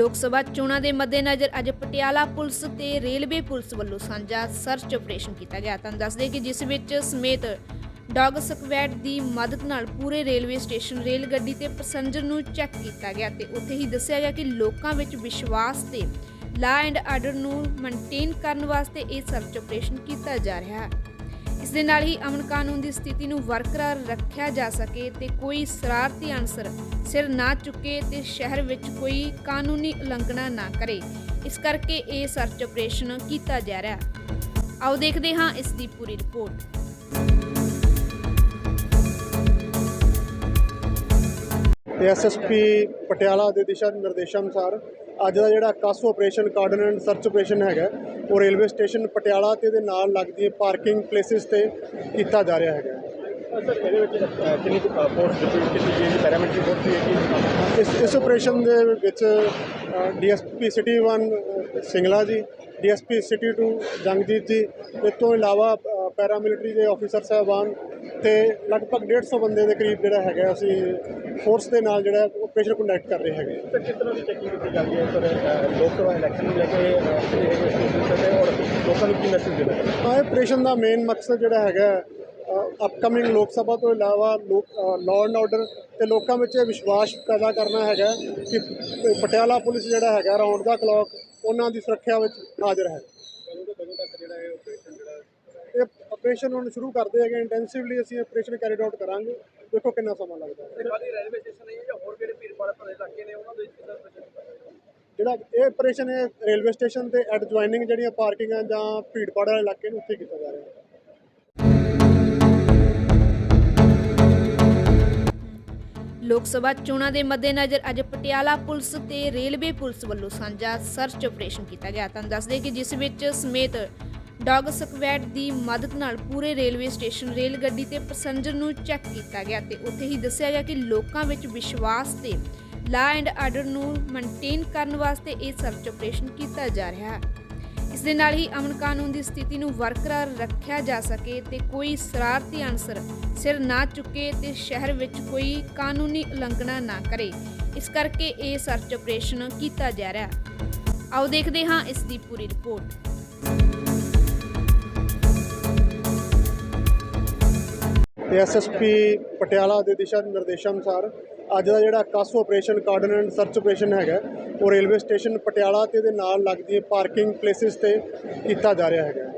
ਲੋਕ ਸਭਾ ਚੋਣਾਂ ਦੇ ਮੱਦੇਨਜ਼ਰ ਅੱਜ ਪਟਿਆਲਾ ਪੁਲਿਸ ਤੇ ਰੇਲਵੇ ਪੁਲਿਸ ਵੱਲੋਂ ਸਾਂਝਾ ਸਰਚ ਆਪਰੇਸ਼ਨ ਕੀਤਾ ਗਿਆ। ਤਾਂ ਦੱਸਦੇ ਕਿ ਜਿਸ ਵਿੱਚ ਸਮੇਤ ਡੌਗ ਸਕਵੈਡ ਦੀ ਮਦਦ ਨਾਲ ਪੂਰੇ ਰੇਲਵੇ ਸਟੇਸ਼ਨ ਰੇਲ ਗੱਡੀ ਤੇ ਪੈਸੇਂਜਰ ਨੂੰ ਚੈੱਕ ਕੀਤਾ ਗਿਆ ਤੇ ਉੱਥੇ ਹੀ ਦੱਸਿਆ ਗਿਆ ਕਿ ਲੋਕਾਂ ਵਿੱਚ ਵਿਸ਼ਵਾਸ ਤੇ ਲਾ ਐਂਡ ਆਰਡਰ ਨੂੰ ਮੇਨਟੇਨ ਕਰਨ ਵਾਸਤੇ ਇਹ ਸਰਚ ਆਪਰੇਸ਼ਨ ਕੀਤਾ ਜਾ ਰਿਹਾ ਹੈ। ਇਸ ਦੇ ਨਾਲ ਹੀ ਅਮਨ ਕਾਨੂੰਨ ਦੀ ਸਥਿਤੀ ਨੂੰ ਬਰਕਰਾਰ ਰੱਖਿਆ ਜਾ ਸਕੇ ਤੇ ਕੋਈ ਸ਼ਰਾਰਤੀ ਅਨਸਰ ਸਿਰ ਨਾ ਚੁੱਕੇ ਤੇ ਸ਼ਹਿਰ ਵਿੱਚ ਕੋਈ ਕਾਨੂੰਨੀ ਉਲੰਘਣਾ ਨਾ ਕਰੇ। ਇਸ ਕਰਕੇ ਇਹ ਸਰਚ ਆਪਰੇਸ਼ਨ ਕੀਤਾ ਜਾ ਰਿਹਾ ਆਓ ਦੇਖਦੇ ਹਾਂ ਇਸ ਦੀ ਪੂਰੀ ਰਿਪੋਰਟ। ਐਸਐਸਪੀ ਪਟਿਆਲਾ ਦੇ ਦਿਸ਼ਾ ਨਿਰਦੇਸ਼ਾਂ ਅਨੁਸਾਰ ਅੱਜ ਦਾ ਜਿਹੜਾ CASO operation cordon and search operation ਹੈਗਾ ਉਹ ਰੇਲਵੇ ਸਟੇਸ਼ਨ ਪਟਿਆਲਾ ਤੇ ਦੇ ਨਾਲ ਲੱਗਦੀ ਪਾਰਕਿੰਗ ਪਲੇਸਿਸ ਤੇ ਕੀਤਾ ਜਾ ਰਿਹਾ ਹੈਗਾ। ਇਸ ਇਸ ਆਪਰੇਸ਼ਨ ਦੇ ਵਿੱਚ ਡੀਐਸਪੀ ਸਿਟੀ 1 ਸਿੰਗਲਾ ਜੀ ਡੀਐਸਪੀ ਸਿਟੀ 2 ਜੰਗਜੀਤ ਜੀ ਇਸ ਤੋਂ ਇਲਾਵਾ ਪੈਰਾਮਿਲਟਰੀ ਦੇ ਆਫੀਸਰ ਸਾਹਿਬਾਨ ਤੇ ਲਗਭਗ 150 ਬੰਦੇ ਦੇ ਕਰੀਬ ਜਿਹੜਾ ਹੈਗਾ ਅਸੀਂ ਫੋਰਸ ਦੇ ਨਾਲ ਜਿਹੜਾ ਆਪਰੇਸ਼ਨ ਕੰਡਕਟ ਕਰ ਰਹੇ ਹੈਗੇ। ਸਰ ਕਿਸ ਤਰ੍ਹਾਂ ਦੀ ਚੈਕਿੰਗ ਕੀਤੀ ਜਾਂਦੀ ਹੈ? ਸਰ ਲੋਕ ਸਭਾ ਇਲੈਕਸ਼ਨ ਨੂੰ ਲੈ ਕੇ ਤੇ ਔਰ ਲੋਕਾਂ ਨੂੰ ਕੀ ਮੈਸੇਜ ਦੇਣਾ ਹਾਂ ਇਹ ਆਪਰੇਸ਼ਨ ਦਾ ਮੇਨ ਮਕਸਦ ਜਿਹੜਾ ਹੈਗਾ ਅਪਕਮਿੰਗ ਲੋਕ ਸਭਾ ਤੋਂ ਇਲਾਵਾ ਲੋਕ ਲਾਅ ਐਂਡ ਆਰਡਰ ਤੇ ਲੋਕਾਂ ਵਿੱਚ ਇਹ ਵਿਸ਼ਵਾਸ ਪੈਦਾ ਕਰਨਾ ਹੈਗਾ ਕਿ ਪਟਿਆਲਾ ਪੁਲਿਸ ਜਿਹੜਾ ਹੈਗਾ ਰਾਉਂਡ ਦਾ ਕਲੌਕ ਉਹਨਾਂ ਦੀ ਸੁਰੱਖਿਆ ਵਿੱਚ ਹਾਜ਼ਰ ਹੈ। ਇਹ ਆਪਰੇਸ਼ਨ ਹੁਣ ਸ਼ੁਰੂ ਕਰਦੇ ਹੈਗੇ ਇੰਟੈਂਸਿਵਲੀ ਅਸੀਂ ਆਪਰੇਸ਼ਨ ਕੈਰੀਡ ਆਊਟ ਕਰਾਂਗੇ। ਦੇਖੋ ਕਿੰਨਾ ਸਮਾਂ ਲੱਗਦਾ ਹੈ। ਖਾਲੀ ਰੇਲਵੇ ਸਟੇਸ਼ਨ ਹੈ ਜਾਂ ਹੋਰ ਕਿਹੜੇ ਭੀੜ ਭਰੇ ਇਲਾਕੇ ਨੇ ਉਹਨਾਂ ਦੇ ਜਿਹੜਾ ਇਹ ਆਪਰੇਸ਼ਨ ਹੈ ਰੇਲਵੇ ਸਟੇਸ਼ਨ ਤੇ ਐਡਜੁਆਇਨਿੰਗ ਜਿਹੜੀਆਂ ਪਾਰਕਿੰਗਾਂ ਜਾਂ ਭੀੜਪਾੜ ਵਾਲੇ ਇਲਾਕੇ ਨੂੰ ਉੱਥੇ ਕੀਤਾ ਜਾ ਰਿਹਾ ਹੈ। ਲੋਕ ਸਭਾ ਚੋਣਾਂ ਦੇ ਮੱਦੇਨਜ਼ਰ ਅੱਜ ਪਟਿਆਲਾ ਪੁਲਿਸ ਤੇ ਰੇਲਵੇ ਪੁਲਿਸ ਵੱਲੋਂ ਸਾਂਝਾ ਸਰਚ ਆਪਰੇਸ਼ਨ ਕੀਤਾ ਗਿਆ। ਤੁਹਾਨੂੰ ਦੱਸਦੇ ਕਿ ਜਿਸ ਵਿੱਚ ਸਮੇਤ ਡੌਗ ਸਕਵੈਡ ਦੀ ਮਦਦ ਨਾਲ ਪੂਰੇ ਰੇਲਵੇ ਸਟੇਸ਼ਨ ਰੇਲ ਗੱਡੀ ਤੇ ਪੈਸੇਂਜਰ ਨੂੰ ਚੈੱਕ ਕੀਤਾ ਗਿਆ ਤੇ ਉੱਥੇ ਹੀ ਦੱਸਿਆ ਗਿਆ ਕਿ ਲੋਕਾਂ ਵਿੱਚ ਵਿਸ਼ਵਾਸ ਤੇ ਲਾ ਐਂਡ ਆਰਡਰ ਨੂੰ ਮੇਨਟੇਨ ਕਰਨ ਵਾਸਤੇ ਇਹ ਸਰਚ ਆਪਰੇਸ਼ਨ ਕੀਤਾ ਜਾ ਰਿਹਾ ਹੈ। ਇਸ ਦੇ ਨਾਲ ਹੀ ਅਮਨ ਕਾਨੂੰਨ ਦੀ ਸਥਿਤੀ ਨੂੰ ਬਰਕਰਾਰ ਰੱਖਿਆ ਜਾ ਸਕੇ ਤੇ ਕੋਈ ਸ਼ਰਾਰਤੀ ਅਨਸਰ ਸਿਰ ਨਾ ਚੁੱਕੇ ਤੇ ਸ਼ਹਿਰ ਵਿੱਚ ਕੋਈ ਕਾਨੂੰਨੀ ਉਲੰਘਣਾ ਨਾ ਕਰੇ। ਇਸ ਕਰਕੇ ਇਹ ਸਰਚ ਆਪਰੇਸ਼ਨ ਕੀਤਾ ਜਾ ਰਿਹਾ ਆਓ ਦੇਖਦੇ ਹਾਂ ਇਸ ਦੀ ਪੂਰੀ ਰਿਪੋਰਟ। ਐਸਐਸਪੀ ਪਟਿਆਲਾ ਦੇ ਦਿਸ਼ਾ ਨਿਰਦੇਸ਼ਾਂ ਅਨੁਸਾਰ ਅੱਜ ਦਾ ਜਿਹੜਾ CASO operation cordon and search operation ਹੈਗਾ ਉਹ ਰੇਲਵੇ ਸਟੇਸ਼ਨ ਪਟਿਆਲਾ ਤੇ ਦੇ ਨਾਲ ਲੱਗਦੀ ਪਾਰਕਿੰਗ ਪਲੇਸਿਸ ਤੇ ਕੀਤਾ ਜਾ ਰਿਹਾ ਹੈਗਾ।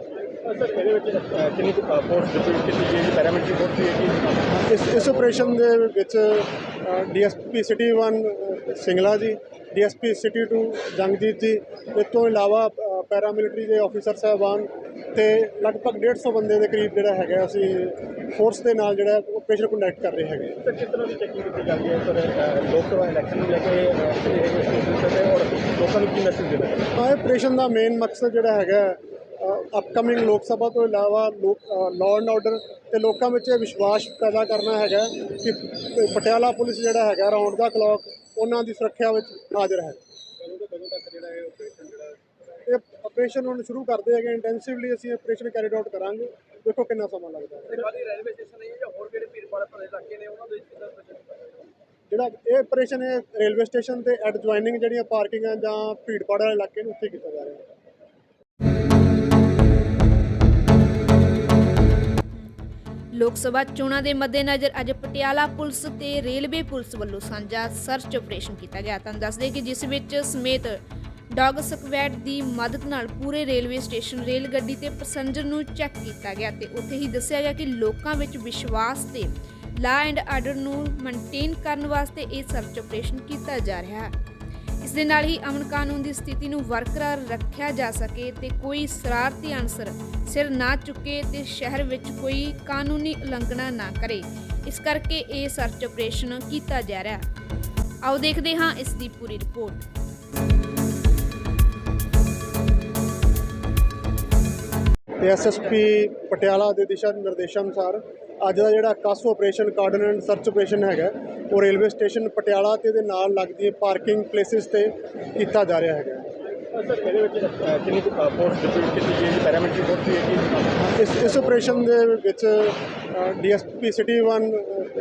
ਸਰ ਇਹਦੇ ਵਿੱਚ ਅ, ਕਿੰਨੀ ਕੁ ਫੋਰਸ ਡਿਪਲੋਏ ਕੀਤੀ ਗਈ ਹੈ ਪੈਰਾਮਿਲਟਰੀ ਫੋਰਸ ਵੀ ਹੈ ਕਿ ਇਸ ਇਸ ਆਪਰੇਸ਼ਨ ਦੇ ਵਿੱਚ ਡੀਐਸਪੀ ਸਿਟੀ 1 ਸਿੰਗਲਾ ਜੀ ਡੀਐਸਪੀ ਸਿਟੀ 2 ਜੰਗਜੀਤ ਜੀ ਇਸ ਤੋਂ ਇਲਾਵਾ ਪੈਰਾਮਿਲਟਰੀ ਦੇ ਆਫੀਸਰ ਸਾਹਿਬਾਨ ਤੇ ਲਗਭਗ 150 ਬੰਦੇ ਦੇ ਕਰੀਬ ਜਿਹੜਾ ਹੈਗਾ ਅਸੀਂ ਫੋਰਸ ਦੇ ਨਾਲ ਜਿਹੜਾ ਆਪਰੇਸ਼ਨ ਕੰਡਕਟ ਕਰ ਰਹੇ ਹੈਗੇ। ਸਰ ਕਿਸ ਤਰ੍ਹਾਂ ਦੀ ਚੈਕਿੰਗ ਕੀਤੀ ਜਾਂਦੀ ਹੈ? ਸਰ ਅ, ਲੋਕ ਸਭਾ ਇਲੈਕਸ਼ਨ ਨੂੰ ਲੈ ਕੇ ਅ, ਰੇਲਵੇ ਸਟੇਸ਼ਨ ਤੇ ਔਰ ਲੋਕਾਂ ਨੂੰ ਕੀ ਮੈਸੇਜ ਦੇਣਾ ਚਾਹੁੰਦੇ? ਹਾਂ ਇਹ ਆਪਰੇਸ਼ਨ ਦਾ ਮੇਨ ਮਕਸਦ ਜਿਹੜਾ ਹੈਗਾ ਅਪਕਮਿੰਗ ਲੋਕ ਸਭਾ ਤੋਂ ਇਲਾਵਾ ਲੋਕ ਲਾਅ ਐਂਡ ਆਰਡਰ ਤੇ ਲੋਕਾਂ ਵਿੱਚ ਇਹ ਵਿਸ਼ਵਾਸ ਪੈਦਾ ਕਰਨਾ ਹੈਗਾ ਕਿ ਪਟਿਆਲਾ ਪੁਲਿਸ ਜਿਹੜਾ ਹੈਗਾ ਰਾਉਂਡ ਦਾ ਕਲੌਕ ਉਹਨਾਂ ਦੀ ਸੁਰੱਖਿਆ ਵਿੱਚ ਹਾਜ਼ਰ ਹੈ ਕਦੋਂ ਤੋਂ ਕਦੋਂ ਤੱਕ ਜਿਹੜਾ ਇਹ ਆਪਰੇਸ਼ਨ ਜਿਹੜਾ ਇਹ ਆਪਰੇਸ਼ਨ ਹੁਣ ਸ਼ੁਰੂ ਕਰਦੇ ਹੈਗੇ ਇੰਟੈਂਸਿਵਲੀ ਅਸੀਂ ਆਪਰੇਸ਼ਨ ਕੈਰੀਡ ਆਊਟ ਕਰਾਂਗੇ। ਦੇਖੋ ਕਿੰਨਾ ਸਮਾਂ ਲੱਗਦਾ ਹੈ। ਖਾਲੀ ਰੇਲਵੇ ਸਟੇਸ਼ਨ ਹੈ ਜਾਂ ਹੋਰ ਕਿਹੜੇ ਭੀੜ ਭਾੜ ਭਰੇ ਇਲਾਕੇ ਨੇ ਉਹਨਾਂ ਦੇ ਵਿੱਚ ਕਿਦਾਂ ਆਪਰੇਸ਼ਨ ਜਿਹੜਾ ਇਹ ਆਪਰੇਸ਼ਨ ਹੈ ਰੇਲਵੇ ਸਟੇਸ਼ਨ ਤੇ ਐਡਜੁਆਇਨਿੰਗ ਜਿਹੜੀਆਂ ਪਾਰਕਿੰਗਾਂ ਜਾਂ ਭੀੜਪਾੜ ਵਾਲੇ ਇਲਾਕੇ ਨੂੰ ਉੱਥੇ ਕੀਤਾ ਜਾ ਰਿਹਾ ਹੈ। ਲੋਕ ਸਭਾ ਚੋਣਾਂ ਦੇ ਮੱਦੇਨਜ਼ਰ ਅੱਜ ਪਟਿਆਲਾ ਪੁਲਿਸ ਤੇ ਰੇਲਵੇ ਪੁਲਿਸ ਵੱਲੋਂ ਸਾਂਝਾ ਸਰਚ ਆਪਰੇਸ਼ਨ ਕੀਤਾ ਗਿਆ। ਤਾਂ ਦੱਸਦੇ ਕਿ ਜਿਸ ਵਿੱਚ ਸਮੇਤ ਡੌਗ ਸਕਵੈਡ ਦੀ ਮਦਦ ਨਾਲ ਪੂਰੇ ਰੇਲਵੇ ਸਟੇਸ਼ਨ ਰੇਲ ਗੱਡੀ ਤੇ ਪੈਸੇਂਜਰ ਨੂੰ ਚੈੱਕ ਕੀਤਾ ਗਿਆ ਤੇ ਉੱਥੇ ਹੀ ਦੱਸਿਆ ਗਿਆ ਕਿ ਲੋਕਾਂ ਵਿੱਚ ਵਿਸ਼ਵਾਸ ਤੇ ਲਾ ਐਂਡ ਆਰਡਰ ਨੂੰ ਮੇਨਟੇਨ ਕਰਨ ਵਾਸਤੇ ਇਹ ਸਰਚ ਆਪਰੇਸ਼ਨ ਕੀਤਾ ਜਾ ਰਿਹਾ ਹੈ। ਇਸ ਦੇ ਨਾਲ ਹੀ ਅਮਨ ਕਾਨੂੰਨ ਦੀ ਸਥਿਤੀ ਨੂੰ ਬਰਕਰਾਰ ਰੱਖਿਆ ਜਾ ਸਕੇ ਤੇ ਕੋਈ ਸ਼ਰਾਰਤੀ ਅਨਸਰ ਸਿਰ ਨਾ ਚੁੱਕੇ ਤੇ ਸ਼ਹਿਰ ਵਿੱਚ ਕੋਈ ਕਾਨੂੰਨੀ ਉਲੰਘਣਾ ਨਾ ਕਰੇ। ਇਸ ਕਰਕੇ ਇਹ ਸਰਚ ਆਪਰੇਸ਼ਨ ਕੀਤਾ ਜਾ ਰਿਹਾ ਆਓ ਦੇਖਦੇ ਹਾਂ ਇਸ ਦੀ ਪੂਰੀ ਰਿਪੋਰਟ। ਤੇ ਐਸਐਸਪੀ ਪਟਿਆਲਾ ਦੇ ਦਿਸ਼ਾ ਨਿਰਦੇਸ਼ਾਂ ਅਨੁਸਾਰ ਅੱਜ ਦਾ ਜਿਹੜਾ CASO operation cordon and search operation ਹੈਗਾ ਉਹ ਰੇਲਵੇ ਸਟੇਸ਼ਨ ਪਟਿਆਲਾ ਤੇ ਦੇ ਨਾਲ ਲੱਗਦੀ ਪਾਰਕਿੰਗ ਪਲੇਸਿਸ ਤੇ ਕੀਤਾ ਜਾ ਰਿਹਾ ਹੈਗਾ। ਇਸ ਇਸ ਆਪਰੇਸ਼ਨ ਦੇ ਵਿੱਚ ਡੀਐਸਪੀ ਸਿਟੀ 1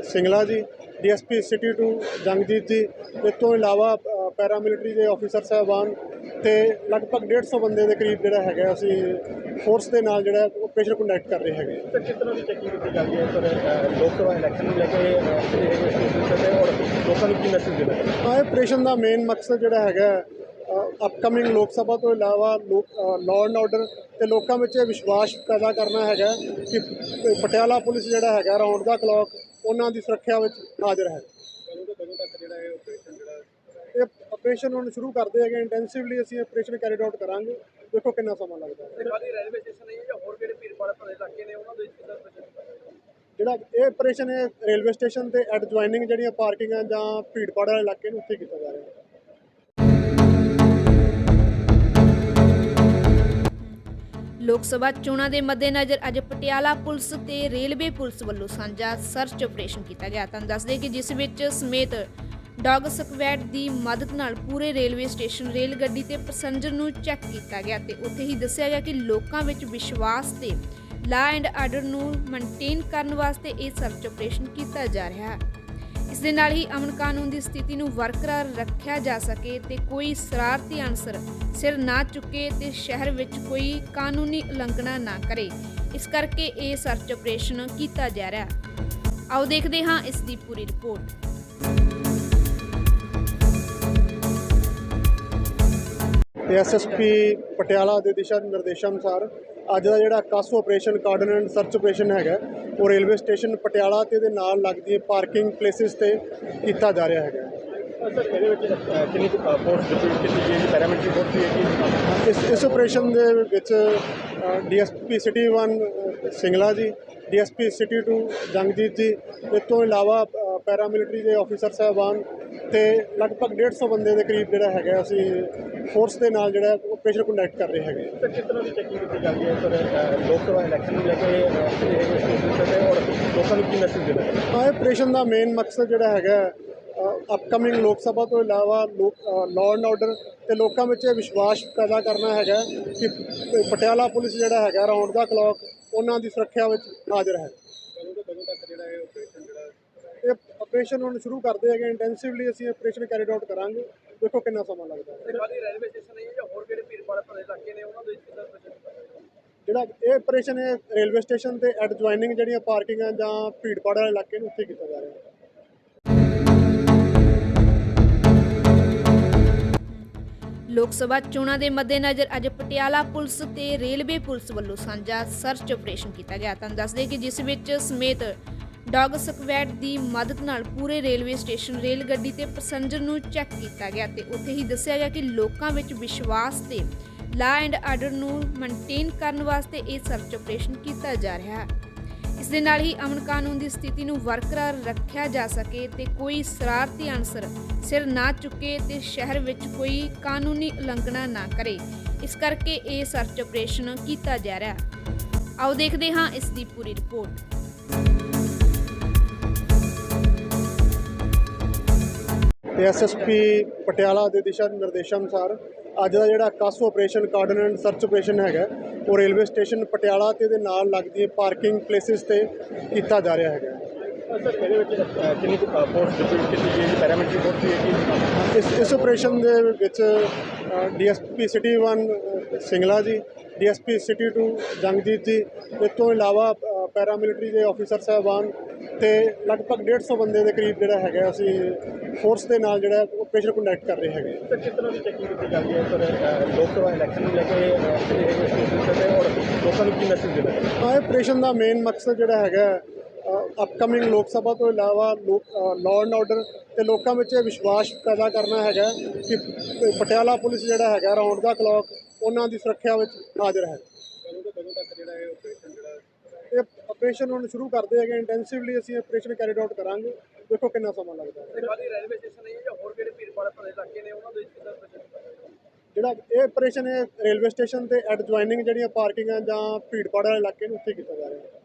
ਸਿੰਗਲਾ ਜੀ ਡੀਐਸਪੀ ਸਿਟੀ 2 ਜੰਗਜੀਤ ਜੀ ਇਸ ਤੋਂ ਇਲਾਵਾ ਪੈਰਾਮਿਲਟਰੀ ਦੇ ਆਫੀਸਰ ਸਾਹਿਬਾਨ ਤੇ ਲਗਭਗ 150 ਬੰਦੇ ਦੇ ਕਰੀਬ ਜਿਹੜਾ ਹੈਗਾ ਅਸੀਂ ਫੋਰਸ ਦੇ ਨਾਲ ਜਿਹੜਾ ਆਪਰੇਸ਼ਨ ਕੰਡਕਟ ਕਰ ਰਹੇ ਹੈਗੇ। ਸਰ ਕਿਸ ਤਰ੍ਹਾਂ ਦੀ ਚੈਕਿੰਗ ਕੀਤੀ ਜਾਂਦੀ ਹੈ? ਸਰ ਅ, ਲੋਕ ਸਭਾ ਇਲੈਕਸ਼ਨ ਨੂੰ ਲੈ ਕੇ ਔਰ ਲੋਕਾਂ ਨੂੰ ਮੈਸੇਜ ਦੇਣਾ ਚਾਹੁੰਦੇ? ਹਾਂ ਇਹ ਆਪਰੇਸ਼ਨ ਦਾ ਮੇਨ ਮਕਸਦ ਜਿਹੜਾ ਹੈਗਾ ਅਪਕਮਿੰਗ ਲੋਕ ਸਭਾ ਤੋਂ ਇਲਾਵਾ ਲੋਕ ਲਾਅ ਐਂਡ ਆਰਡਰ ਤੇ ਲੋਕਾਂ ਵਿੱਚ ਇਹ ਵਿਸ਼ਵਾਸ ਪੈਦਾ ਕਰਨਾ ਹੈਗਾ ਕਿ ਪਟਿਆਲਾ ਪੁਲਿਸ ਜਿਹੜਾ ਹੈਗਾ ਰਾਉਂਡ ਦਾ ਕਲੌਕ ਉਹਨਾਂ ਦੀ ਸੁਰੱਖਿਆ ਵਿੱਚ ਹਾਜ਼ਰ ਹੈ ਕਦੋਂ ਕਦੋਂ ਤੱਕ ਜਿਹੜਾ ਇਹ ਆਪਰੇਸ਼ਨ ਜਿਹੜਾ ਇਹ ਆਪਰੇਸ਼ਨ ਹੁਣ ਸ਼ੁਰੂ ਕਰਦੇ ਹੈਗੇ ਇੰਟੈਂਸਿਵਲੀ ਅਸੀਂ ਆਪਰੇਸ਼ਨ ਕੈਰੀਡ ਆਊਟ ਕਰਾਂਗੇ। ਦੇਖੋ ਕਿੰਨਾ ਸਮਾਂ ਲੱਗਦਾ ਹੈ। ਖਾਲੀ ਰੇਲਵੇ ਸਟੇਸ਼ਨ ਨਹੀਂ ਹੈ ਜਾਂ ਹੋਰ ਕਿਹੜੇ ਭੀੜ ਭਾੜ ਭਰੇ ਇਲਾਕੇ ਨੇ ਉਹਨਾਂ ਦੇ ਵਿੱਚ ਕਿਦਾਂ ਜਿਹੜਾ ਇਹ ਆਪਰੇਸ਼ਨ ਹੈ ਰੇਲਵੇ ਸਟੇਸ਼ਨ ਤੇ ਐਡਜੁਆਇਨਿੰਗ ਜਿਹੜੀਆਂ ਪਾਰਕਿੰਗਾਂ ਜਾਂ ਭੀੜਪਾੜ ਵਾਲੇ ਇਲਾਕੇ ਨੂੰ ਉੱਥੇ ਕੀਤਾ ਜਾ ਰਿਹਾ ਹੈ। ਲੋਕ ਸਭਾ ਚੋਣਾਂ ਦੇ ਮੱਦੇਨਜ਼ਰ ਅੱਜ ਪਟਿਆਲਾ ਪੁਲਿਸ ਤੇ ਰੇਲਵੇ ਪੁਲਿਸ ਵੱਲੋਂ ਸਾਂਝਾ ਸਰਚ ਆਪਰੇਸ਼ਨ ਕੀਤਾ ਗਿਆ। ਤਾਂ ਦੱਸਦੇ ਕਿ ਜਿਸ ਵਿੱਚ ਸਮੇਤ ਡੌਗ ਸਕਵੈਡ ਦੀ ਮਦਦ ਨਾਲ ਪੂਰੇ ਰੇਲਵੇ ਸਟੇਸ਼ਨ ਰੇਲ ਗੱਡੀ ਤੇ ਪੈਸੇਂਜਰ ਨੂੰ ਚੈੱਕ ਕੀਤਾ ਗਿਆ ਤੇ ਉੱਥੇ ਹੀ ਦੱਸਿਆ ਗਿਆ ਕਿ ਲੋਕਾਂ ਵਿੱਚ ਵਿਸ਼ਵਾਸ ਤੇ ਲਾ ਐਂਡ ਆਰਡਰ ਨੂੰ ਮੇਨਟੇਨ ਕਰਨ ਵਾਸਤੇ ਇਹ ਸਰਚ ਆਪਰੇਸ਼ਨ ਕੀਤਾ ਜਾ ਰਿਹਾ ਹੈ। ਇਸ ਦੇ ਨਾਲ ਹੀ ਅਮਨ ਕਾਨੂੰਨ ਦੀ ਸਥਿਤੀ ਨੂੰ ਬਰਕਰਾਰ ਰੱਖਿਆ ਜਾ ਸਕੇ ਤੇ ਕੋਈ ਸ਼ਰਾਰਤੀ ਅਨਸਰ ਸਿਰ ਨਾ ਚੁੱਕੇ ਤੇ ਸ਼ਹਿਰ ਵਿੱਚ ਕੋਈ ਕਾਨੂੰਨੀ ਉਲੰਘਣਾ ਨਾ ਕਰੇ। ਇਸ ਕਰਕੇ ਇਹ ਸਰਚ ਆਪਰੇਸ਼ਨ ਕੀਤਾ ਜਾ ਰਿਹਾ ਆਓ ਦੇਖਦੇ ਹਾਂ ਇਸ ਦੀ ਪੂਰੀ ਰਿਪੋਰਟ। ਤੇ ਐਸਐਸਪੀ ਪਟਿਆਲਾ ਦੇ ਦਿਸ਼ਾ ਨਿਰਦੇਸ਼ਾਂ ਅਨੁਸਾਰ ਅੱਜ ਦਾ ਜਿਹੜਾ CASO operation cordon and search operation ਹੈਗਾ ਉਹ ਰੇਲਵੇ ਸਟੇਸ਼ਨ ਪਟਿਆਲਾ ਤੇ ਦੇ ਨਾਲ ਲੱਗਦੀ ਪਾਰਕਿੰਗ ਪਲੇਸਿਸ ਤੇ ਕੀਤਾ ਜਾ ਰਿਹਾ ਹੈਗਾ। ਸਰ ਇਹਦੇ ਵਿੱਚ ਅ, ਕਿੰਨੀ ਫੋਰਸ ਡਿਪਲੋਇਡ ਕੀਤੀ ਗਈ ਹੈ ਪੈਰਾਮਿਲਟਰੀ ਫੋਰਸ ਵੀ ਹੈ ਇਸ ਇਸ ਆਪਰੇਸ਼ਨ ਦੇ ਵਿੱਚ ਡੀਐਸਪੀ ਸਿਟੀ 1 ਸਿੰਗਲਾ ਜੀ ਡੀਐਸਪੀ ਸਿਟੀ 2 ਜੰਗਜੀਤ ਜੀ ਇਸ ਤੋਂ ਇਲਾਵਾ ਪੈਰਾਮਿਲਟਰੀ ਦੇ ਆਫੀਸਰ ਸਾਹਿਬਾਨ ਤੇ ਲਗਭਗ 150 ਬੰਦੇ ਦੇ ਕਰੀਬ ਜਿਹੜਾ ਹੈਗਾ ਅਸੀਂ ਫੋਰਸ ਦੇ ਨਾਲ ਜਿਹੜਾ ਆਪਰੇਸ਼ਨ ਕੰਡਕਟ ਕਰ ਰਹੇ ਹੈਗੇ। ਸਰ ਕਿਸ ਤਰ੍ਹਾਂ ਦੀ ਚੈਕਿੰਗ ਕੀਤੀ ਜਾਂਦੀ ਹੈ? ਸਰ ਲੋਕ ਸਭਾ ਇਲੈਕਸ਼ਨ ਨੂੰ ਲੈ ਕੇ ਔਰ ਲੋਕਾਂ ਨੂੰ ਕੀ ਮੈਸੇਜ ਦੇਣਾ ਚਾਹੁੰਦੇ ਹਾਂ? ਆਪਰੇਸ਼ਨ ਦਾ ਮੇਨ ਮਕਸਦ ਜਿਹੜਾ ਹੈਗਾ ਅਪਕਮਿੰਗ ਲੋਕ ਸਭਾ ਤੋਂ ਇਲਾਵਾ ਲੋਕ ਲਾਅ ਐਂਡ ਆਰਡਰ ਤੇ ਲੋਕਾਂ ਵਿੱਚ ਇਹ ਵਿਸ਼ਵਾਸ ਪੈਦਾ ਕਰਨਾ ਹੈਗਾ ਕਿ ਪਟਿਆਲਾ ਪੁਲਿਸ ਜਿਹੜਾ ਹੈਗਾ ਰਾਉਂਡ ਦਾ ਕਲੌਕ ਉਹਨਾਂ ਦੀ ਸੁਰੱਖਿਆ ਵਿੱਚ ਹਾਜ਼ਰ ਹੈ ਕਦੋਂ ਕਦੋਂ ਤੱਕ ਜਿਹੜਾ ਇਹ ਆਪਰੇਸ਼ਨ ਜਿਹੜਾ ਇਹ ਆਪਰੇਸ਼ਨ ਹੁਣ ਸ਼ੁਰੂ ਕਰਦੇ ਹੈਗੇ ਇੰਟੈਂਸਿਵਲੀ ਅਸੀਂ ਆਪਰੇਸ਼ਨ ਕੈਰੀਡ ਆਊਟ ਕਰਾਂਗੇ। ਦੇਖੋ ਕਿੰਨਾ ਸਮਾਂ ਲੱਗਦਾ ਹੈ। ਖਾਲੀ ਰੇਲਵੇ ਸਟੇਸ਼ਨ ਨਹੀਂ ਹੈ ਜਾਂ ਹੋਰ ਕਿਹੜੇ ਭੀੜ ਭਾੜ ਭਰੇ ਇਲਾਕੇ ਨੇ ਉਹਨਾਂ ਦੇ ਵਿੱਚ ਕਿਦਾਂ ਆਪਰੇਸ਼ਨ ਜਿਹੜਾ ਇਹ ਆਪਰੇਸ਼ਨ ਹੈ ਰੇਲਵੇ ਸਟੇਸ਼ਨ ਤੇ ਐਡਜੁਆਇਨਿੰਗ ਜਿਹੜੀਆਂ ਪਾਰਕਿੰਗਾਂ ਜਾਂ ਭੀੜਪਾੜ ਵਾਲੇ ਇਲਾਕੇ ਨੂੰ ਉੱਥੇ ਕੀਤਾ ਜਾ ਰਿਹਾ ਹੈ। ਲੋਕ ਸਭਾ ਚੋਣਾਂ ਦੇ ਮੱਦੇਨਜ਼ਰ ਅੱਜ ਪਟਿਆਲਾ ਪੁਲਿਸ ਤੇ ਰੇਲਵੇ ਪੁਲਿਸ ਵੱਲੋਂ ਸਾਂਝਾ ਸਰਚ ਆਪਰੇਸ਼ਨ ਕੀਤਾ ਗਿਆ। ਤਾਂ ਦੱਸਦੇ ਕਿ ਜਿਸ ਵਿੱਚ ਸਮੇਤ ਡੌਗ ਸਕਵੈਡ ਦੀ ਮਦਦ ਨਾਲ ਪੂਰੇ ਰੇਲਵੇ ਸਟੇਸ਼ਨ ਰੇਲ ਗੱਡੀ ਤੇ ਪੈਸੇਂਜਰ ਨੂੰ ਚੈੱਕ ਕੀਤਾ ਗਿਆ ਤੇ ਉੱਥੇ ਹੀ ਦੱਸਿਆ ਗਿਆ ਕਿ ਲੋਕਾਂ ਵਿੱਚ ਵਿਸ਼ਵਾਸ ਤੇ ਲਾ ਐਂਡ ਆਰਡਰ ਨੂੰ ਮੇਨਟੇਨ ਕਰਨ ਵਾਸਤੇ ਇਹ ਸਰਚ ਆਪਰੇਸ਼ਨ ਕੀਤਾ ਜਾ ਰਿਹਾ ਹੈ। ਇਸ ਦੇ ਨਾਲ ਹੀ ਅਮਨ ਕਾਨੂੰਨ ਦੀ ਸਥਿਤੀ ਨੂੰ ਬਰਕਰਾਰ ਰੱਖਿਆ ਜਾ ਸਕੇ ਤੇ ਕੋਈ ਸ਼ਰਾਰਤੀ ਅਨਸਰ ਸਿਰ ਨਾ ਚੁੱਕੇ ਤੇ ਸ਼ਹਿਰ ਵਿੱਚ ਕੋਈ ਕਾਨੂੰਨੀ ਉਲੰਘਣਾ ਨਾ ਕਰੇ। ਇਸ ਕਰਕੇ ਇਹ ਸਰਚ ਆਪਰੇਸ਼ਨ ਕੀਤਾ ਜਾ ਰਿਹਾ ਆਓ ਦੇਖਦੇ ਹਾਂ ਇਸ ਦੀ ਪੂਰੀ ਰਿਪੋਰਟ। ਐਸਐਸਪੀ ਪਟਿਆਲਾ ਦੇ ਦਿਸ਼ਾ ਨਿਰਦੇਸ਼ਾਂ ਅਨੁਸਾਰ ਅੱਜ ਦਾ ਜਿਹੜਾ CASO operation cordon and search operation ਹੈਗਾ ਉਹ ਰੇਲਵੇ ਸਟੇਸ਼ਨ ਪਟਿਆਲਾ ਤੇ ਦੇ ਨਾਲ ਲੱਗਦੀ ਪਾਰਕਿੰਗ ਪਲੇਸਿਸ ਤੇ ਕੀਤਾ ਜਾ ਰਿਹਾ ਹੈਗਾ। ਸਰ ਇਹਦੇ ਵਿੱਚ ਅ, ਕਿੰਨੀ ਫੋਰਸ ਡਿਪਲੋਇਡ ਕੀਤੀ ਗਈ ਹੈ ਪੈਰਾਮਿਲਟਰੀ ਫੋਰਸ ਵੀ ਹੈ? ਇਸ ਇਸ ਆਪਰੇਸ਼ਨ ਦੇ ਵਿੱਚ ਡੀਐਸਪੀ ਸਿਟੀ 1 ਸਿੰਗਲਾ ਜੀ ਡੀਐਸਪੀ ਸਿਟੀ 2 ਜੰਗਜੀਤ ਜੀ ਇਸ ਤੋਂ ਇਲਾਵਾ ਪੈਰਾਮਿਲਟਰੀ ਦੇ ਆਫੀਸਰ ਸਾਹਿਬਾਨ ਤੇ ਲਗਭਗ 150 ਬੰਦੇ ਦੇ ਕਰੀਬ ਜਿਹੜਾ ਹੈਗਾ ਅਸੀਂ ਫੋਰਸ ਦੇ ਨਾਲ ਜਿਹੜਾ ਆਪਰੇਸ਼ਨ ਕੰਡਕਟ ਕਰ ਰਹੇ ਹੈਗੇ। ਸਰ ਕਿਸ ਤਰ੍ਹਾਂ ਦੀ ਚੈਕਿੰਗ ਕੀਤੀ ਜਾਂਦੀ ਹੈ? ਸਰ ਅ, ਲੋਕ ਸਭਾ ਇਲੈਕਸ਼ਨ ਨੂੰ ਲੈ ਕੇ ਅ, ਜਿਹੜੇ ਹੈਗੇ ਇਸ ਤੇ ਔਰ ਲੋਕਾਂ ਨੂੰ ਕੀ ਮੈਸੇਜ ਦੇਣਾ ਚਾਹੁੰਦੇ? ਹਾਂ ਇਹ ਆਪਰੇਸ਼ਨ ਦਾ ਮੇਨ ਮਕਸਦ ਜਿਹੜਾ ਹੈਗਾ ਅਪਕਮਿੰਗ ਲੋਕ ਸਭਾ ਤੋਂ ਇਲਾਵਾ ਲੋਕ ਲਾਅ ਐਂਡ ਆਰਡਰ ਤੇ ਲੋਕਾਂ ਵਿੱਚ ਇਹ ਵਿਸ਼ਵਾਸ ਪੈਦਾ ਕਰਨਾ ਹੈਗਾ ਕਿ ਪਟਿਆਲਾ ਪੁਲਿਸ ਜਿਹੜਾ ਹੈਗਾ ਰਾਉਂਡ ਦਾ ਕਲੌਕ ਉਹਨਾਂ ਦੀ ਸੁਰੱਖਿਆ ਵਿੱਚ ਹਾਜ਼ਰ ਹੈ। ਕਦੋਂ ਕਦੋਂ ਤੱਕ ਜਿਹੜਾ ਇਹ ਆਪਰੇਸ਼ਨ ਜਿਹੜਾ ਇਹ ਆਪਰੇਸ਼ਨ ਹੁਣ ਸ਼ੁਰੂ ਕਰਦੇ ਹੈਗੇ ਇੰਟੈਂਸਿਵਲੀ ਅਸੀਂ ਆਪਰੇਸ਼ਨ ਕੈਰੀਡ ਆਊਟ ਕਰਾਂਗੇ। ਦੇਖੋ ਕਿੰਨਾ ਸਮਾਂ ਲੱਗਦਾ ਹੈ। ਖਾਲੀ ਰੇਲਵੇ ਸਟੇਸ਼ਨ ਨਹੀਂ ਹੈ ਜਾਂ ਹੋਰ ਕਿਹੜੇ ਭੀੜ ਭਾੜ ਭਰੇ ਇਲਾਕੇ ਨੇ ਉਹਨਾਂ ਦੇ ਵਿੱਚ ਕਿਦਾਂ ਜਿਹੜਾ ਇਹ ਆਪਰੇਸ਼ਨ ਹੈ ਰੇਲਵੇ ਸਟੇਸ਼ਨ ਤੇ ਐਡਜੁਆਇਨਿੰਗ ਜਿਹੜੀਆਂ ਪਾਰਕਿੰਗਾਂ ਜਾਂ ਭੀੜਪਾੜ ਵਾਲੇ ਇਲਾਕੇ ਨੂੰ ਉੱਥੇ ਕੀਤਾ ਜਾ ਰਿਹਾ ਹੈ।